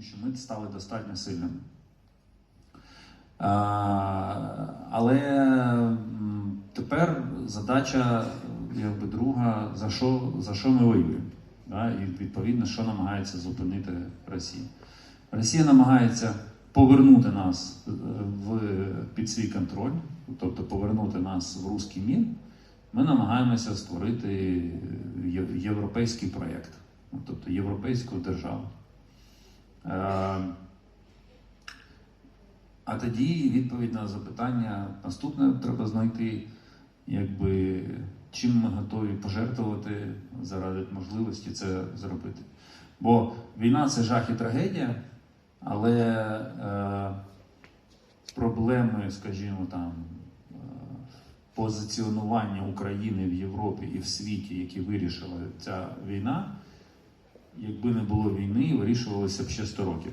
що ми стали достатньо сильними. Але тепер задача якби, друга, за що, за що ми воюємо. Да? І відповідно, що намагається зупинити Росія. Росія намагається повернути нас е, в, під свій контроль, тобто повернути нас в русський мір. Ми намагаємося створити європейський проєкт, тобто європейську державу. Е, А тоді відповідь на запитання наступне треба знайти, якби, чим ми готові пожертвувати заради можливості це зробити. Бо війна це жах і трагедія, але е, проблеми, скажімо там, е, позиціонування України в Європі і в світі, які вирішила ця війна, якби не було війни, вирішувалися б ще 100 років.